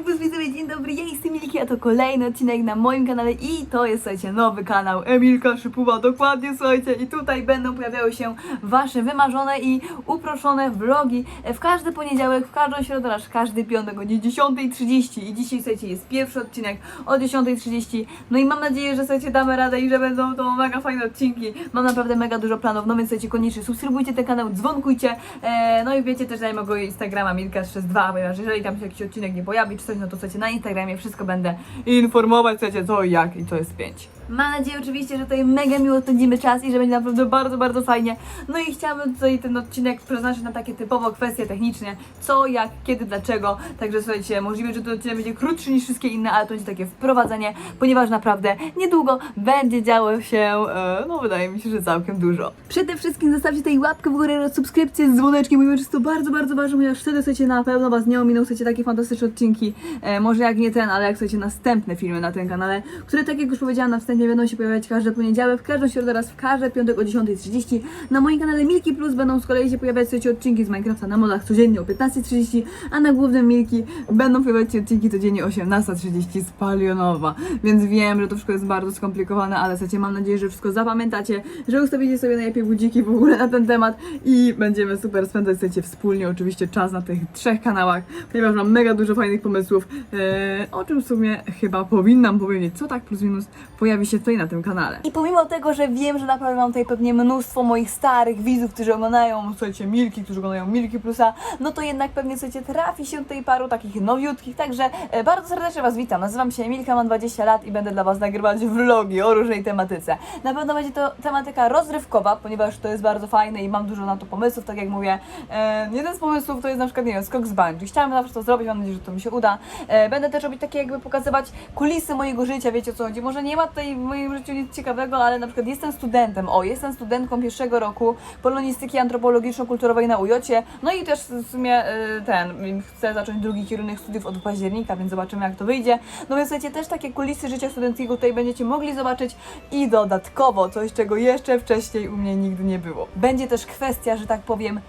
без dzień dobry, ja jestem Milki, a to kolejny odcinek na moim kanale i to jest, słuchajcie, nowy kanał. Emilka Szypuła, dokładnie, słuchajcie, i tutaj będą pojawiały się wasze wymarzone i uproszone vlogi w każdy poniedziałek, w każdą środę, aż każdy piątek o godzinie 10.30 i dzisiaj, słuchajcie, jest pierwszy odcinek o 10.30, no i mam nadzieję, że, słuchajcie, damy radę i że będą to mega fajne odcinki, mam naprawdę mega dużo planów, no więc, słuchajcie, koniecznie subskrybujcie ten kanał, dzwonkujcie, e, no i wiecie też, daj mojego Instagrama Milka32, ponieważ jeżeli tam się jakiś odcinek nie pojawi, czy coś, no to słuchajcie, na Instagramie wszystko będę informować, co i jak i co jest pięć. Mam nadzieję oczywiście, że tutaj mega miło spędzimy czas i że będzie naprawdę bardzo, bardzo fajnie. No i chciałabym tutaj ten odcinek przeznaczyć na takie typowo kwestie techniczne, co, jak, kiedy, dlaczego. Także słuchajcie, możliwe, że ten odcinek będzie krótszy niż wszystkie inne, ale to będzie takie wprowadzenie, ponieważ naprawdę niedługo będzie działo się, e, no wydaje mi się, że całkiem dużo. Przede wszystkim zostawcie tutaj łapkę w górę oraz subskrypcję z dzwoneczkiem, ponieważ jest to bardzo, bardzo ważne, ponieważ wtedy słuchajcie, na pewno Was nie ominą, słuchajcie, takie fantastyczne odcinki. E, może jak nie ten, ale jak słuchajcie, następne filmy na tym kanale, które tak jak już powiedziałam na wstępie będą się pojawiać każdy poniedziałek, w każdą środę oraz w każdy piątek o 10.30. Na moim kanale Milki Plus będą z kolei się pojawiać słuchajcie, odcinki z Minecrafta na modach codziennie o 15.30, a na głównym Milki będą pojawiać się odcinki codziennie o 18.30 z Palionowa. Więc wiem, że to wszystko jest bardzo skomplikowane, ale słuchajcie, mam nadzieję, że wszystko zapamiętacie, że ustawicie sobie najlepiej budziki w ogóle na ten temat i będziemy super spędzać słuchajcie, wspólnie oczywiście czas na tych trzech kanałach, ponieważ mam mega dużo fajnych pomysłów, e, o czym w sumie chyba powinnam powiedzieć, co tak plus minus pojawi się tutaj na tym kanale. I pomimo tego, że wiem, że naprawdę mam tutaj pewnie mnóstwo moich starych widzów, którzy oglądają, słuchajcie, Milki, którzy oglądają Milki Plusa, no to jednak pewnie, słuchajcie, trafi się tutaj paru takich nowiutkich, także e, bardzo serdecznie Was witam. Nazywam się Emilka, mam 20 lat i będę dla Was nagrywać vlogi o różnej tematyce. Na pewno będzie to tematyka rozrywkowa, ponieważ to jest bardzo fajne i mam dużo na to pomysłów, tak jak mówię. E, jeden z pomysłów to jest na przykład, nie wiem, skok z bungee. Chciałam zawsze to zrobić, mam nadzieję, że to mi się uda. E, będę też robić takie jakby pokazywać kulisy mojego życia, wiecie o co chodzi. Może nie ma tutaj w moim życiu nic ciekawego, ale na przykład jestem studentem, o, jestem studentką pierwszego roku polonistyki antropologiczno-kulturowej na UJOcie, no i też w sumie e, ten, chcę zacząć drugi kierunek studiów od października, więc zobaczymy jak to wyjdzie. No więc słuchajcie, też takie kulisy życia studenckiego tutaj będziecie mogli zobaczyć i dodatkowo coś, czego jeszcze wcześniej u mnie nigdy nie było. Będzie też kwestia, że tak powiem,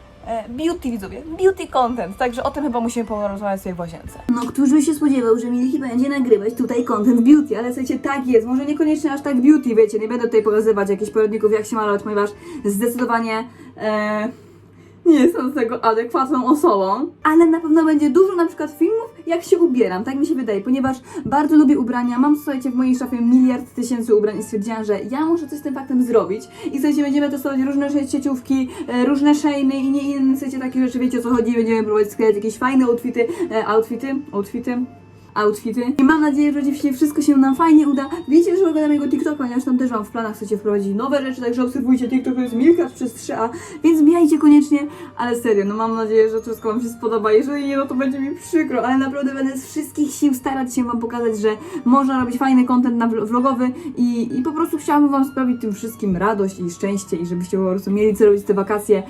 beauty widzowie, beauty content, także o tym chyba musimy porozmawiać sobie w łazience. No, któż by się spodziewał, że Milki będzie nagrywać tutaj content beauty, ale słuchajcie, tak jest, może niekoniecznie aż tak beauty, wiecie, nie będę tutaj pokazywać jakichś poradników jak się malować, ponieważ zdecydowanie e, nie jestem do tego adekwatną osobą, ale na pewno będzie dużo na przykład filmów, jak się ubieram, tak mi się wydaje, ponieważ bardzo lubię ubrania, mam słuchajcie w mojej szafie miliard tysięcy ubrań i stwierdziłam, że ja muszę coś z tym faktem zrobić. I słuchajcie, będziemy testować różne sieciówki, e, różne szejny i nie inne, słuchajcie, takie rzeczy, wiecie o co chodzi, będziemy próbować sklejać jakieś fajne outfity, e, outfity, outfity, outfity. I mam nadzieję, że oczywiście wszystko się nam fajnie uda. Wiecie, że oglądam jego TikToka, ponieważ tam też mam w planach chcecie wprowadzić nowe rzeczy, także obserwujcie TikTok, to jest Milkarz przez 3A, więc mijajcie koniecznie, ale serio, no mam nadzieję, że wszystko wam się spodoba. Jeżeli nie, no to będzie mi przykro, ale naprawdę będę z wszystkich sił starać się wam pokazać, że można robić fajny content na vlo- vlogowy i, i po prostu chciałabym wam sprawić tym wszystkim radość i szczęście i żebyście po prostu mieli co robić te wakacje,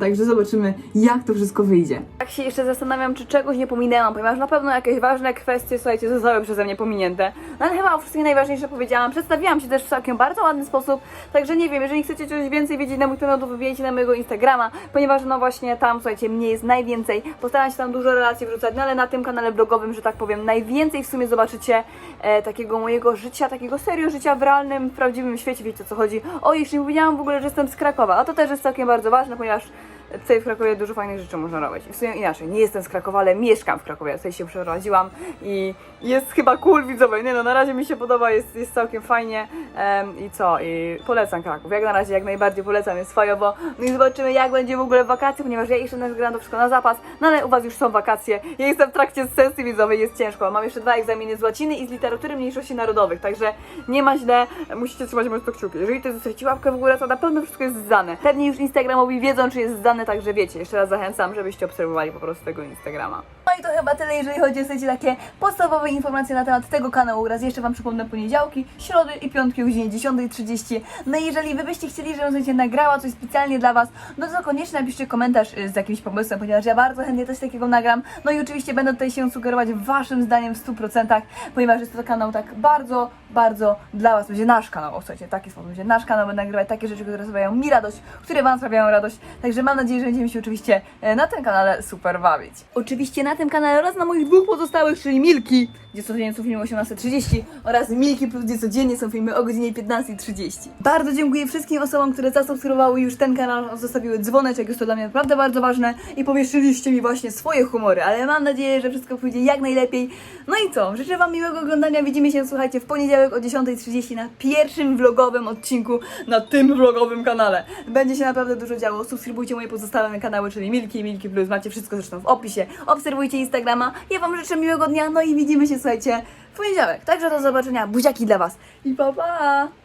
także zobaczymy, jak to wszystko wyjdzie. Tak się jeszcze zastanawiam, czy czegoś nie pominęłam, ponieważ na pewno jakieś ważne kwestie, słuchajcie, zostały przeze mnie pominięte. No ale chyba o wszystkim najważniejsze powiedziałam. Przedstawiłam się też w całkiem bardzo ładny sposób, także nie wiem, jeżeli chcecie coś więcej wiedzieć na mój temat, to wybijajcie na mojego Instagrama, ponieważ no właśnie tam, słuchajcie, mnie jest najwięcej. Postaram się tam dużo relacji wrzucać, no ale na tym kanale blogowym, że tak powiem, najwięcej w sumie zobaczycie e, takiego mojego życia, takiego serio życia w realnym, w prawdziwym świecie, wiecie o co chodzi. O, jeszcze nie powiedziałam w ogóle, że jestem z Krakowa, a to też jest całkiem bardzo ważne, ponieważ Tutaj w Krakowie dużo fajnych rzeczy można robić. W sumie inaczej, nie jestem z Krakowa, ale mieszkam w Krakowie. Tutaj się przeprowadziłam i jest chyba cool widzowie. Nie no, na razie mi się podoba, jest, jest całkiem fajnie. Em, I co? I polecam Kraków. Jak na razie jak najbardziej polecam, jest fajowo. No i zobaczymy jak będzie w ogóle wakacje, ponieważ ja jeszcze nagrałam to wszystko na zapas. No ale u Was już są wakacje. Ja jestem w trakcie sesji widzowej, jest ciężko. Mam jeszcze dwa egzaminy z łaciny i z literatury mniejszości narodowych, także nie ma źle. Musicie trzymać mocno kciuki. Jeżeli to zostawicie łapkę w górę, to na pewno wszystko jest zdane. Pewnie już Instagramowi wiedzą, czy jest zdane, także wiecie. Jeszcze raz zachęcam, żebyście obserwowali po prostu tego Instagrama. No i to chyba tyle, jeżeli chodzi o takie podstawowe informacje na temat tego kanału. Raz jeszcze Wam przypomnę poniedziałki, środy i piątki o godzinie 10.30. No i jeżeli Wy byście chcieli, żebym słuchajcie, nagrała coś specjalnie dla Was, no to koniecznie napiszcie komentarz y, z jakimś pomysłem, ponieważ ja bardzo chętnie coś takiego nagram. No i oczywiście będę tutaj się sugerować Waszym zdaniem w 100%, ponieważ jest to kanał tak bardzo, bardzo dla Was. Będzie nasz kanał, o słuchajcie, taki sposób. Będzie nasz kanał, będę nagrywać takie rzeczy, które sprawiają mi radość, które Wam sprawiają radość. Także mam nadzieję, nadzieję, że będziemy się oczywiście e, na tym kanale super bawić. Oczywiście na tym kanale oraz na moich dwóch pozostałych, czyli Milki, gdzie codziennie są filmy o 18.30 oraz Milki Plus, gdzie codziennie są filmy o godzinie 15.30. Bardzo dziękuję wszystkim osobom, które zasubskrybowały już ten kanał, zostawiły dzwoneczek, jest to dla mnie naprawdę bardzo ważne i powieszyliście mi właśnie swoje humory, ale mam nadzieję, że wszystko pójdzie jak najlepiej. No i co? Życzę Wam miłego oglądania. Widzimy się, słuchajcie, w poniedziałek o 10.30 na pierwszym vlogowym odcinku na tym vlogowym kanale. Będzie się naprawdę dużo działo. Subskrybujcie moje pozostałe kanały, czyli Milki, Milki Plus. Macie wszystko zresztą w opisie. Obserwujcie Instagrama. Ja Wam życzę miłego dnia, no i widzimy się, słuchajcie, w poniedziałek. Także do zobaczenia. Buziaki dla Was. I pa pa!